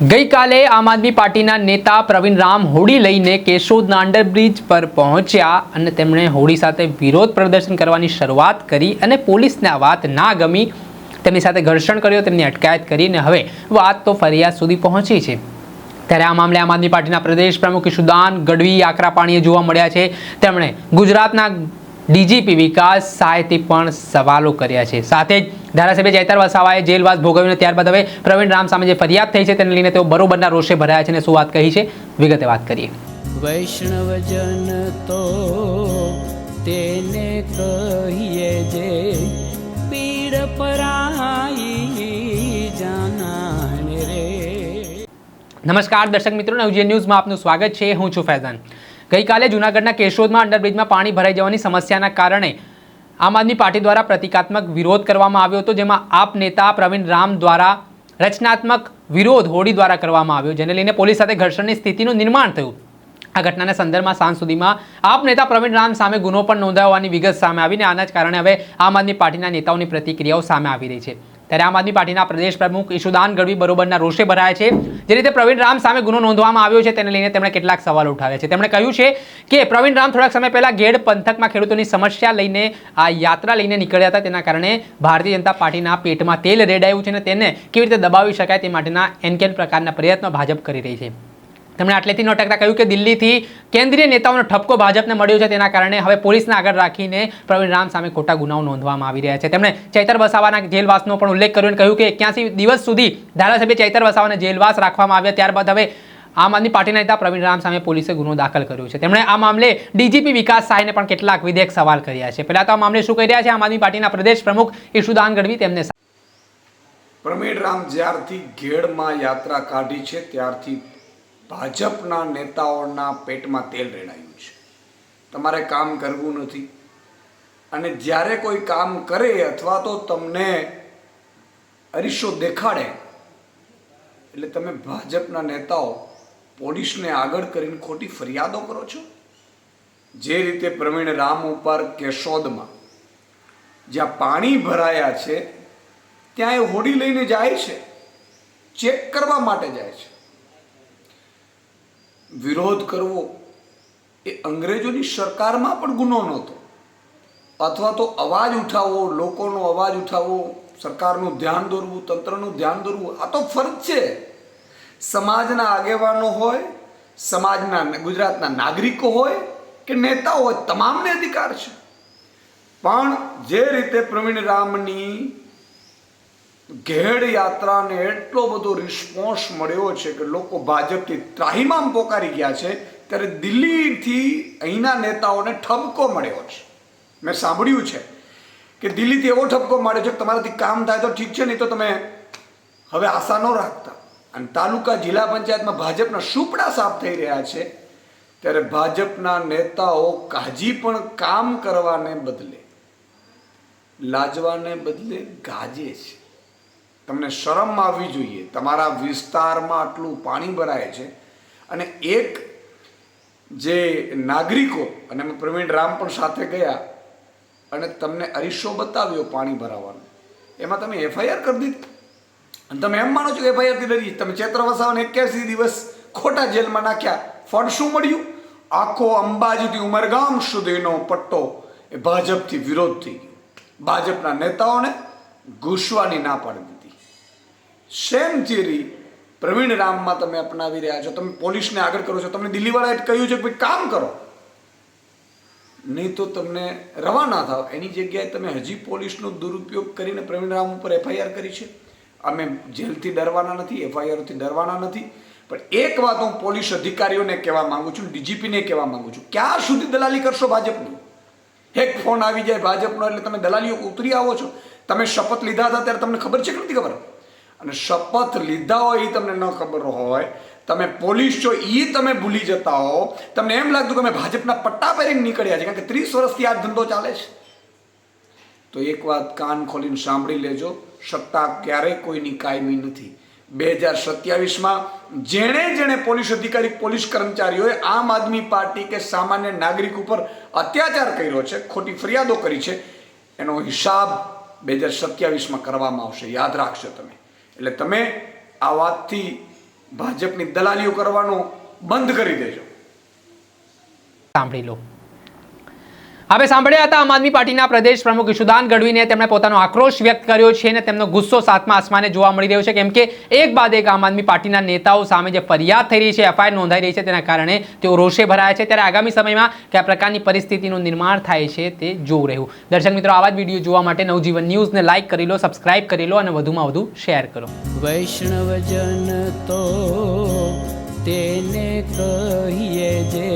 ગઈકાલે આમ આદમી પાર્ટીના નેતા પ્રવીણ રામ હોડી લઈને કેશોદના અંડરબ્રિજ પર પહોંચ્યા અને તેમણે હોડી સાથે વિરોધ પ્રદર્શન કરવાની શરૂઆત કરી અને પોલીસને આ વાત ના ગમી. તેમની સાથે ઘર્ષણ કર્યો, તેમની અટકાયત કરીને હવે વાત તો ફરિયાદ સુધી પહોંચી છે. ત્યારે આ મામલે આમ આદમી પાર્ટીના પ્રદેશ પ્રમુખ ઈશુદાન ગઢવી, આકરા પાણીએ જોવા મળ્યા છે. તેમણે ગુજરાતના ડીજીપી વિકાસ સહાયથી પણ સવાલો કર્યા છે. સાથે જ ધારાસભ્ય જયતાર વસાવાએ જેલવાસ ભોગવ્યું ત્યારબાદ હવે પ્રવીણ રામ સામે જે ફરિયાદ થઈ છે તેને લઈને તેઓ બરોબરના રોષે ભરાયા છે અને શું વાત કહી છે વિગતે વાત કરીએ. વૈષ્ણવજન તો તેને કહીએ જે પીડ પરાઈ જાનાને રે. નમસ્કાર દર્શક મિત્રો નવજીવન ન્યૂઝમાં આપનું સ્વાગત છે. હું છું ફૈઝાન. ગઈકાલે જૂનાગઢના કેશોદમાં અંડરબ્રિજમાં પાણી ભરાઈ જવાની સમસ્યાના કારણે આમ આદમી પાર્ટી દ્વારા પ્રતિકાત્મક વિરોધ કરવામાં આવ્યો હતો, જેમાં આપ નેતા પ્રવીણ રામ દ્વારા રચનાત્મક વિરોધ હોડી દ્વારા કરવામાં આવ્યો, જેને લઈને પોલીસ સાથે ઘર્ષણની સ્થિતિનું નિર્માણ થયું. આ ઘટનાના સંદર્ભમાં સાંજ સુધીમાં આપ નેતા પ્રવીણ રામ સામે ગુનો પણ નોંધાવવાની વિગત સામે આવીને આના જ કારણે હવે આમ આદમી પાર્ટીના નેતાઓની પ્રતિક્રિયાઓ સામે આવી રહી છે. ત્યારે આમ આદમી પાર્ટીના પ્રદેશ પ્રમુખ ઈશુદાન ગઢવી બરોબરના રોષે ભરાયા છે. જે રીતે પ્રવીણ રામ સામે ગુનો નોંધવામાં આવ્યો છે, તેને લઈને તેમણે કેટલાક સવાલો ઉઠાવ્યા છે. તેમણે કહ્યું છે કે પ્રવીણ રામ થોડાક સમય પહેલા ગેડ પંથકમાં ખેડૂતોની સમસ્યા લઈને આ યાત્રા લઈને નીકળ્યા હતા. તેના કારણે ભારતીય જનતા પાર્ટીના પેટમાં તેલ રેડાયું છે અને તેને કેવી રીતે દબાવી શકાય તે માટેના એનકેન પ્રકારના પ્રયત્નો ભાજપ કરી રહી છે. તેમણે આટલેથી ન અટકતા કહ્યું કે દિલ્હીથી કેન્દ્રીય નેતાઓનો ઠપકો ભાજપને મળ્યો છે તેના કારણે હવે પોલીસને આગળ રાખીને પ્રવીણ રામ સામે ખોટા ગુનાઓ નોંધવામાં આવી રહ્યા છે. તેમણે ચૈતર વસાવાના જેલવાસનો પણ ઉલ્લેખ કર્યો અને કહ્યું કે એક્યાસી દિવસ સુધી ધારાસભ્ય ચૈતર વસાવાને જેલવાસ રાખવામાં આવ્યા. ત્યારબાદ હવે આમ આદમી પાર્ટીના નેતા પ્રવીણ રામ સામે પોલીસે ગુનો દાખલ કર્યો છે. તેમણે આ મામલે ડીજીપી વિકાસ સાયને પણ કેટલાક વિધેયક સવાલ કર્યા છે. પહેલા તો આ મામલે શું કહી રહ્યા છે? આમ આદમી પાર્ટીના પ્રદેશ પ્રમુખ ઈશુદાન ગઢવી તેમને પ્રવીણ રામ જ્યારથી ઘેડમાં યાત્રા કાઢી છે, ત્યારથી ભાજપના નેતાઓના પેટમાં તેલ રેડાયું છે. તમારે કામ કરવું નથી. અને જ્યારે કોઈ કામ કરે અથવા તો તમને અરીસો દેખાડે, એટલે તમે ભાજપના નેતાઓ પોલીસને આગળ કરીને ખોટી ફરિયાદો કરો છો? જે રીતે પ્રવીણ રામ ઉપર કેશોદમાં જ્યાં પાણી ભરાયા છે, ત્યાં એ હોડી લઈને જાય છે. ચેક કરવા માટે જાય છે. વિરોધ કરવો એ અંગ્રેજોની સરકારમાં પણ ગુનો નહોતો. અથવા તો અવાજ ઉઠાવવો, લોકોનો અવાજ ઉઠાવવો, સરકારનું ધ્યાન દોરવું, તંત્રનું ધ્યાન દોરવું, આ તો ફરજ છે. સમાજના આગેવાનો હોય, સમાજના ગુજરાતના નાગરિકો હોય કે નેતાઓ હોય, તમામને અધિકાર છે. પણ જે રીતે પ્રવીણ રામની ઘેડ યાત્રાને એટલો બધો રિસ્પોન્સ મળ્યો છે કે લોકો ભાજપથી ત્રાહિમામ પોકારી ગયા છે. ત્યારે દિલ્હીથી અહીંના નેતાઓને ઠપકો મળ્યો છે. મેં સાંભળ્યું છે કે દિલ્હીથી એવો ઠપકો મળ્યો છે કે તમારાથી કામ થાય તો ઠીક છે, નહીં તો તમે હવે આશા ન રાખતા. અને તાલુકા જિલ્લા પંચાયતમાં ભાજપના સુપડા સાફ થઈ રહ્યા છે. ત્યારે ભાજપના નેતાઓ કાજી પણ કામ કરવાને બદલે, લાજવાને બદલે ગાજે છે. તમને શરમ આવવી જોઈએ. તમારા વિસ્તારમાં આટલું પાણી ભરાય છે. અને એક જે નાગરિકો, અને અમે પ્રવીણ રામ પણ સાથે ગયા, અને તમને અરીસો બતાવ્યો પાણી ભરાવાનો. એમાં તમે એફઆઈઆર કરી દીધી. અને તમે એમ માનો છો કે એફઆઈઆરથી ડરી તમે ચેત્ર વસાવાને એક્યાસી દિવસ ખોટા જેલમાં નાખ્યા. ફળ શું મળ્યું? આખો અંબાજીથી ઉમરગામ સુધીનો પટ્ટો એ ભાજપથી વિરોધ થઈ ગયો. ભાજપના નેતાઓને ઘૂસવાની ના પાડી સેમ થિયરી પ્રવીણ રામમાં તમે અપનાવી રહ્યા છો. તમે પોલીસને આગળ કરો છો. તમને દિલ્હીવાળાએ કહ્યું છે કે ભાઈ કામ કરો. નહીં તો તમને રવાના થાવ. એની જગ્યાએ તમે હજી પોલીસનો દુરુપયોગ કરીને પ્રવીણ રામ ઉપર એફઆઈઆર કરી છે. અમે જેલથી ડરવાના નથી, એફઆઈઆરથી ડરવાના નથી. પણ એક વાત હું પોલીસ અધિકારીઓને કહેવા માગું છું, ડીજીપીને કહેવા માંગુ છું. ક્યાં સુધી દલાલી કરશો ભાજપની? એક ફોન આવી જાય ભાજપનો એટલે તમે દલાલીઓ ઉતરી આવો છો. તમે શપથ લીધા હતા ત્યારે તમને ખબર છે કે નથી ખબર? અને શપથ લીધા હોય એ તમને ન ખબર હોય, તમે પોલીસ છો એ તમે ભૂલી જતા હો. તમને એમ લાગતું કે અમે ભાજપના પટ્ટા પહેરીને નીકળ્યા છે કારણ કે ત્રીસ વર્ષથી આ ધંધો ચાલે છે. તો એક વાત કાન ખોલીને સાંભળી લેજો, સત્તા ક્યારેય કોઈની કાયમી નથી. બે હજાર સત્યાવીસમાં જેણે જેણે પોલીસ અધિકારી, પોલીસ કર્મચારીઓએ આમ આદમી પાર્ટી કે સામાન્ય નાગરિક ઉપર અત્યાચાર કર્યો છે, ખોટી ફરિયાદો કરી છે, એનો હિસાબ બે હજાર સત્યાવીસમાં કરવામાં આવશે. યાદ રાખશો તમે. એટલે તમે આ વાતથી ભાજપની દલાલીઓ કરવાનું બંધ કરી દેજો. સાંભળી લો. હવે સાંભળ્યા હતા આમ આદમી પાર્ટીના પ્રદેશ પ્રમુખ ઈશુદાન ગઢવીને તેમણે પોતાનો આક્રોશ વ્યક્ત કર્યો છે અને તેમનો ગુસ્સો સાતમા આસમાને જોવા મળી રહ્યો છે, કેમ કે એક બાદ એક આમ આદમી પાર્ટીના નેતાઓ સામે જે ફરિયાદ થઈ રહી છે, એફઆઈઆર નોંધાઈ રહી છે, તેના કારણે તેઓ રોષે ભરાયા છે. ત્યારે આગામી સમયમાં કયા પ્રકારની પરિસ્થિતિનું નિર્માણ થાય છે તે જોવું રહ્યું. દર્શક મિત્રો, આવા જ વીડિયો જોવા માટે નવજીવન ન્યૂઝને લાઇક કરી લો, સબસ્ક્રાઇબ કરી લો અને વધુમાં વધુ શેર કરો. વૈષ્ણવજન તો તેને કહીએ જે